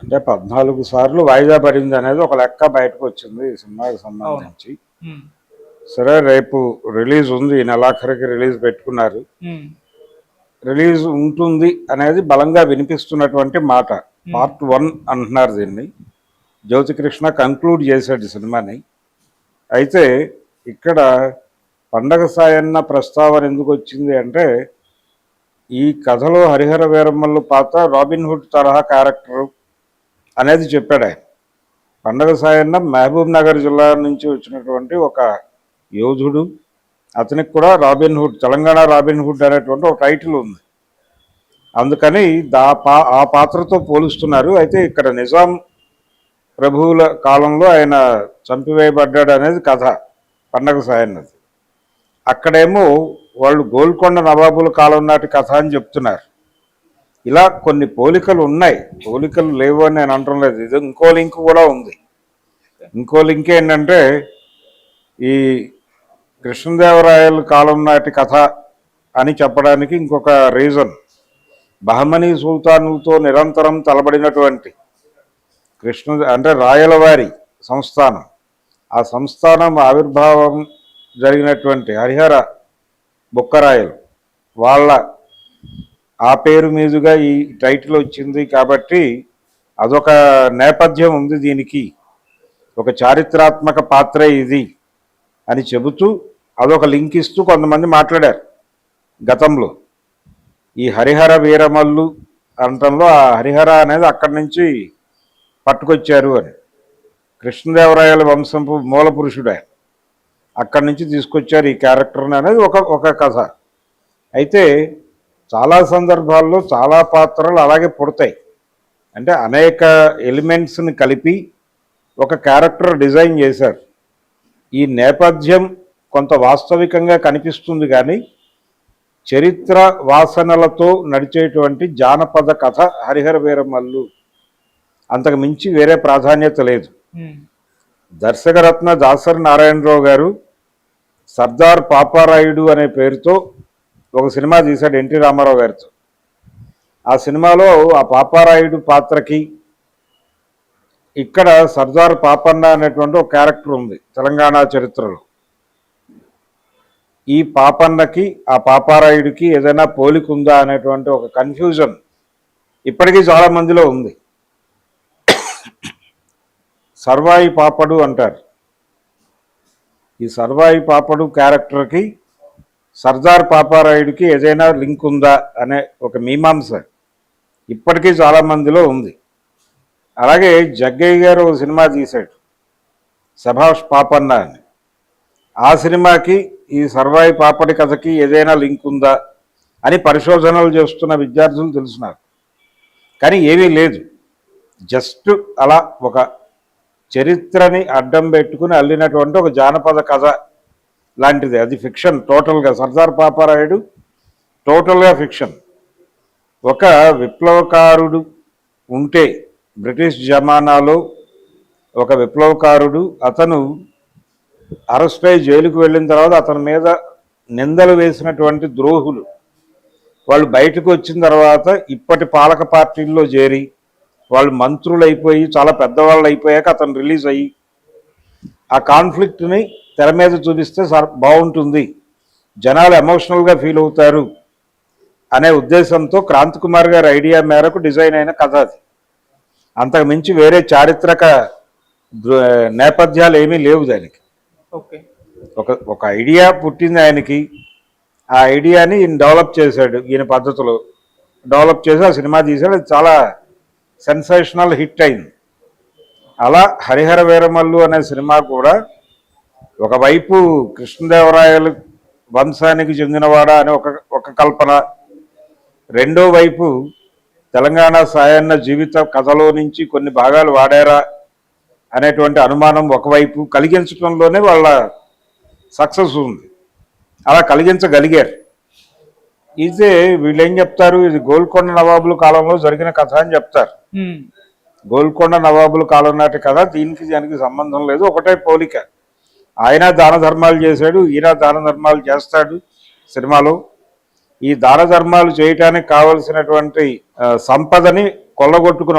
అంటే పద్నాలుగు సార్లు వాయిదా పడింది అనేది ఒక లెక్క బయటకు వచ్చింది ఈ సినిమాకి సంబంధించి. సరే రేపు రిలీజ్ ఉంది ఈ నెలాఖరికి రిలీజ్ పెట్టుకున్నారు. రిలీజ్ ఉంటుంది అనేది బలంగా వినిపిస్తున్నటువంటి మాట. పార్ట్ వన్ అంటున్నారు దీన్ని. జ్యోతికృష్ణ కంక్లూడ్ చేశాడు సినిమాని. అయితే ఇక్కడ పండగ సాయన్న ప్రస్తావన ఎందుకు వచ్చింది అంటే ఈ కథలో హరిహర వీరమ్మలు పాత్ర రాబిన్ హుడ్ తరహా క్యారెక్టర్. అనేది చెప్పాడు ఆయన. పండగ సాయన్న మహబూబ్ నగర్ జిల్లా నుంచి వచ్చినటువంటి ఒక యోధుడు అతనికి కూడా Robin Hood Telangana Robin Hood అనేటువంటి ఒక టైటిల్ ఉంది. అందుకని దా పా ఆ పాత్రతో పోలుస్తున్నారు. అయితే ఇక్కడ నిజాం ప్రభువుల కాలంలో ఆయన చంపివేయబడ్డాడు అనేది కథ పండగ సాయన్నది. అక్కడేమో వాళ్ళు గోల్కొండ నవాబుల కాలం నాటి కథ అని చెప్తున్నారు. ఇలా కొన్ని పోలికలు ఉన్నాయి. పోలికలు లేవు అని నేను అనటం లేదు. ఇది ఇంకో లింక్ కూడా ఉంది. ఇంకో లింక్ ఏంటంటే ఈ కృష్ణదేవరాయల కాలం నాటి కథ అని చెప్పడానికి ఇంకొక రీజన్. బహమనీ సుల్తానులతో నిరంతరం తలబడినటువంటి కృష్ణ అంటే రాయలవారి సంస్థానం. ఆ సంస్థానం ఆవిర్భావం జరిగినటువంటి హరిహర బుక్కరాయలు. వాళ్ళ ఆ పేరు మీదుగా ఈ టైటిల్ వచ్చింది కాబట్టి అదొక నేపథ్యం ఉంది దీనికి. ఒక చారిత్రాత్మక పాత్రే ఇది అని చెబుతూ అదొక లింక్ ఇస్తూ కొంతమంది మాట్లాడారు గతంలో. ఈ హరిహర వీరమల్లు అనటంలో ఆ హరిహర అనేది అక్కడి నుంచి పట్టుకొచ్చారు అని. కృష్ణదేవరాయల వంశంపు మూల పురుషుడే అక్కడి నుంచి తీసుకొచ్చారు ఈ క్యారెక్టర్ని అనేది ఒక ఒక కథ. అయితే చాలా సందర్భాల్లో చాలా పాత్రలు అలాగే పుడతాయి. అంటే అనేక ఎలిమెంట్స్ని కలిపి ఒక క్యారెక్టర్ డిజైన్ చేశారు. ఈ నేపథ్యం కొంత వాస్తవికంగా కనిపిస్తుంది కానీ చరిత్ర వాసనలతో నడిచేటువంటి జానపద కథ హరిహర వీరమల్లు అంతకు మించి వేరే ప్రాధాన్యత లేదు. దర్శకరత్న దాసరి నారాయణరావు గారు సర్దార్ పాపారాయుడు అనే పేరుతో ఒక సినిమా తీశాడు ఎన్టీ రామారావు గారితో. ఆ సినిమాలో ఆ పాపారాయుడు పాత్రకి ఇక్కడ సర్దార్ పాపన్న అనేటువంటి ఒక క్యారెక్టర్ ఉంది తెలంగాణ చరిత్రలో. ఈ పాపన్నకి ఆ పాపారాయుడికి ఏదైనా పోలిక ఉందా అనేటువంటి ఒక కన్ఫ్యూజన్ ఇప్పటికీ చాలా మందిలో ఉంది. సర్వాయి పాపడు అంటారు. ఈ సర్వాయి పాపడు క్యారెక్టర్కి సర్దార్ పాపారాయుడికి ఏదైనా లింక్ ఉందా అనే ఒక మీమాంస ఇప్పటికీ చాలా మందిలో ఉంది. అలాగే జగ్గయ్య గారు ఒక సినిమా తీశాడు సభాష్ పాపన్న అని. ఆ సినిమాకి ఈ సర్వాయి పాపడి కథకి ఏదైనా లింక్ ఉందా అని పరిశోధనలు చేస్తున్న విద్యార్థులు తెలుసున్నారు. కానీ ఏమీ లేదు. జస్ట్ అలా ఒక చరిత్రని అడ్డం పెట్టుకుని అల్లినటువంటి ఒక జానపద కథ లాంటిది. అది ఫిక్షన్ టోటల్గా సర్దార్ పాపారాయుడు టోటల్గా ఫిక్షన్ ఒక విప్లవకారుడు ఉంటే బ్రిటిష్ జమానాలో ఒక విప్లవకారుడు అతను అరెస్ట్ అయి జైలుకు వెళ్ళిన తర్వాత అతని మీద నిందలు వేసినటువంటి ద్రోహులు. వాళ్ళు బయటకు వచ్చిన తర్వాత ఇప్పటి పాలక పార్టీల్లో చేరి వాళ్ళు మంత్రులు అయిపోయి చాలా పెద్దవాళ్ళు అయిపోయాక అతను రిలీజ్ అయ్యి ఆ కాన్ఫ్లిక్ట్ని తెర మీద చూపిస్తే సర్ బాగుంటుంది. జనాలు ఎమోషనల్గా ఫీల్ అవుతారు అనే ఉద్దేశంతో క్రాంతి కుమార్ గారి ఐడియా మేరకు డిజైన్ అయిన కథ అది. అంతకు మించి వేరే చారిత్రక నేపథ్యాలు ఏమీ లేవు దానికి. ఓకే. ఒక ఒక ఐడియా పుట్టింది ఆయనకి. ఆ ఐడియాని ఈయన డెవలప్ చేశాడు ఈయన పద్ధతిలో. డెవలప్ చేసి ఆ సినిమా తీశాడు. అది చాలా సెన్సేషనల్ హిట్ అయింది. అలా హరిహర వీరమల్లు అనే సినిమా కూడా ఒకవైపు కృష్ణదేవరాయలు వంశానికి చెందినవాడా అని ఒక ఒక కల్పన. రెండో వైపు తెలంగాణ సాయన్న జీవిత కథలో నుంచి కొన్ని భాగాలు వాడారా అనేటువంటి అనుమానం ఒకవైపు కలిగించడంలోనే వాళ్ళ సక్సెస్ ఉంది. అలా కలిగించగలిగారు. ఇదే వీళ్ళేం చెప్తారు? ఇది గోల్కొండ నవాబుల కాలంలో జరిగిన కథ అని చెప్తారు. గోల్కొండ నవాబుల కాలం నాటి కథ దీనికి దానికి సంబంధం లేదు. ఒకటే పోలిక. ఆయన దాన ధర్మాలు చేశాడు ఈయన దాన ధర్మాలు చేస్తాడు సినిమాలో. ఈ దాన ధర్మాలు చేయటానికి కావలసినటువంటి సంపదని కొల్లగొట్టుకుని